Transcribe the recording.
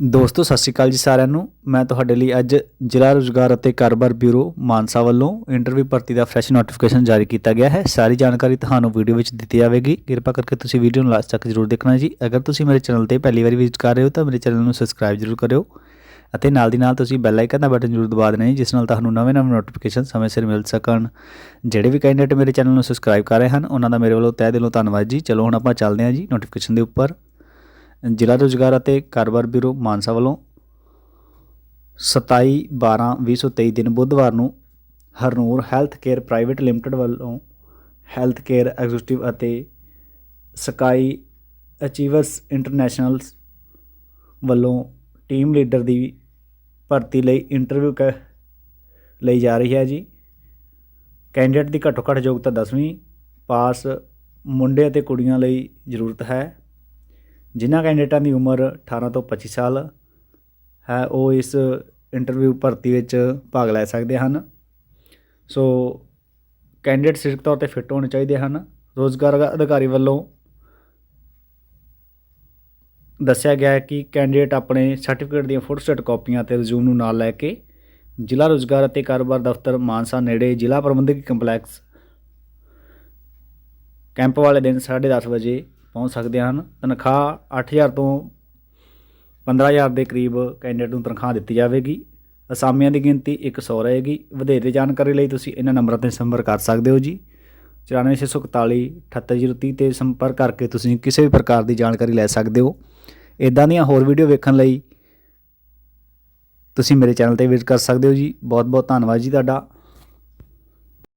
ਦੋਸਤੋ, ਸਤਿ ਸ਼੍ਰੀ ਅਕਾਲ ਜੀ ਸਾਰਿਆਂ ਨੂੰ। ਮੈਂ ਤੁਹਾਡੇ ਲਈ ਅੱਜ ਜ਼ਿਲ੍ਹਾ ਰੁਜ਼ਗਾਰ ਅਤੇ ਕਾਰੋਬਾਰ ਬਿਊਰੋ ਮਾਨਸਾ ਵੱਲੋਂ ਇੰਟਰਵਿਊ ਭਰਤੀ ਦਾ ਫਰੈਸ਼ ਨੋਟੀਫਿਕੇਸ਼ਨ ਜਾਰੀ ਕੀਤਾ ਗਿਆ ਹੈ। ਸਾਰੀ ਜਾਣਕਾਰੀ ਤੁਹਾਨੂੰ ਵੀਡੀਓ ਵਿੱਚ ਦਿੱਤੀ ਜਾਵੇਗੀ। ਕਿਰਪਾ ਕਰਕੇ ਤੁਸੀਂ ਵੀਡੀਓ ਨੂੰ ਲਾਸਟ ਤੱਕ ਜ਼ਰੂਰ ਦੇਖਣਾ ਜੀ। ਅਗਰ ਤੁਸੀਂ ਮੇਰੇ ਚੈਨਲ ਤੇ ਪਹਿਲੀ ਵਾਰੀ ਵਿਜ਼ਿਟ ਕਰ ਰਹੇ ਹੋ ਤਾਂ ਮੇਰੇ ਚੈਨਲ ਨੂੰ ਸਬਸਕ੍ਰਾਈਬ ਜ਼ਰੂਰ ਕਰਿਓ ਅਤੇ ਨਾਲ ਦੀ ਨਾਲ ਤੁਸੀਂ ਬੈਲ ਆਈਕਨ ਦਾ ਬਟਨ ਜ਼ਰੂਰ ਦਬਾ ਦੇਣਾ ਜੀ, ਜਿਸ ਨਾਲ ਤੁਹਾਨੂੰ ਨਵੇਂ-ਨਵੇਂ ਨੋਟੀਫਿਕੇਸ਼ਨ ਸਮੇਂ ਸਿਰ ਮਿਲ ਸਕਣ। ਜਿਹੜੇ ਵੀ ਕੈਂਡੀਡੇਟ ਮੇਰੇ ਚੈਨਲ ਨੂੰ ਸਬਸਕ੍ਰਾਈਬ ਕਰ ਰਹੇ ਹਨ, ਉਹਨਾਂ ਦਾ ਮੇਰੇ ਵੱਲੋਂ ਤਹਿ ਦਿਲੋਂ ਧੰਨਵਾਦ ਜੀ। ਚਲੋ ਹੁਣ ਆਪਾਂ ਚੱਲਦੇ ਹਾਂ ਜੀ ਨੋਟੀਫਿਕੇਸ਼ਨ ਦੇ ਉੱਪਰ। ਜ਼ਿਲ੍ਹਾ ਰੁਜ਼ਗਾਰ ਅਤੇ ਕਾਰੋਬਾਰ ਬਿਊਰੋ ਮਾਨਸਾ ਵੱਲੋਂ 27 12 2023 ਦਿਨ ਬੁੱਧਵਾਰ ਨੂੰ Harnoor Health Care Private Limited ਵੱਲੋਂ ਹੈਲਥ ਕੇਅਰ ਐਗਜ਼ੀਕਿਊਟਿਵ ਅਤੇ ਸਕਾਈ ਅਚੀਵਰਸ ਇੰਟਰਨੈਸ਼ਨਲ ਵੱਲੋਂ ਟੀਮ ਲੀਡਰ ਦੀ ਭਰਤੀ ਲਈ ਇੰਟਰਵਿਊ ਕ, ਲਈ ਜਾ ਰਹੀ ਹੈ ਜੀ। ਕੈਂਡੀਡੇਟ ਦੀ ਘੱਟੋ ਘੱਟ ਯੋਗਤਾ 10ਵੀਂ ਪਾਸ ਮੁੰਡੇ ਅਤੇ ਕੁੜੀਆਂ ਲਈ ਜ਼ਰੂਰਤ ਹੈ। ਜਿਨ੍ਹਾਂ ਕੈਂਡੀਡੇਟਾਂ ਦੀ ਉਮਰ 18 ਤੋਂ 25 ਸਾਲ ਹੈ, ਉਹ ਇਸ ਇੰਟਰਵਿਊ ਭਰਤੀ ਵਿੱਚ ਭਾਗ ਲੈ ਸਕਦੇ ਹਨ। ਸੋ ਕੈਂਡੀਡੇਟ ਸਿਰਕ ਤੌਰ ਤੇ ਫਿੱਟ ਹੋਣੇ ਚਾਹੀਦੇ ਹਨ। ਰੋਜ਼ਗਾਰ ਅਧਿਕਾਰੀ ਵੱਲੋਂ ਦੱਸਿਆ ਗਿਆ ਹੈ ਕਿ ਕੈਂਡੀਡੇਟ ਆਪਣੇ ਸਰਟੀਫਿਕੇਟ ਦੀਆਂ ਫੋਟੋਸਟੇਟ ਕਾਪੀਆਂ ਅਤੇ ਰਿਜ਼ਿਊਮ ਨੂੰ ਨਾਲ ਲੈ ਕੇ ਜ਼ਿਲ੍ਹਾ ਰੋਜ਼ਗਾਰ ਅਤੇ ਕਾਰੋਬਾਰ ਦਫ਼ਤਰ ਮਾਨਸਾ ਨੇੜੇ ਜ਼ਿਲ੍ਹਾ ਪ੍ਰਬੰਧਕੀ ਕੰਪਲੈਕਸ ਕੈਂਪ ਵਾਲੇ ਦਿਨ 10:30 ਵਜੇ ਪਹੁੰਚ ਸਕਦੇ ਹਨ। ਤਨਖਾਹ 8000 ਤੋਂ 15000 ਦੇ ਕਰੀਬ ਕੈਂਡੀਡੇਟ ਨੂੰ ਤਨਖਾਹ ਦਿੱਤੀ ਜਾਵੇਗੀ। ਅਸਾਮੀਆਂ ਦੀ ਗਿਣਤੀ 100 ਰਹੇਗੀ। ਵਧੇਰੇ ਜਾਣਕਾਰੀ ਲਈ ਤੁਸੀਂ ਇਹਨਾਂ ਨੰਬਰਾਂ ਤੇ ਸੰਪਰਕ ਕਰ ਸਕਦੇ ਹੋ ਜੀ। 94641 78030 ਤੇ ਸੰਪਰਕ ਕਰਕੇ ਤੁਸੀਂ ਕਿਸੇ ਵੀ ਪ੍ਰਕਾਰ ਦੀ ਜਾਣਕਾਰੀ ਲੈ ਸਕਦੇ ਹੋ। ਇਦਾਂ ਦੀਆਂ ਹੋਰ ਵੀਡੀਓ ਵੇਖਣ ਲਈ ਤੁਸੀਂ ਮੇਰੇ ਚੈਨਲ ਤੇ ਵਿਜ਼ਿਟ ਕਰ ਸਕਦੇ ਹੋ ਜੀ। ਬਹੁਤ ਬਹੁਤ ਧੰਨਵਾਦ ਜੀ ਤੁਹਾਡਾ।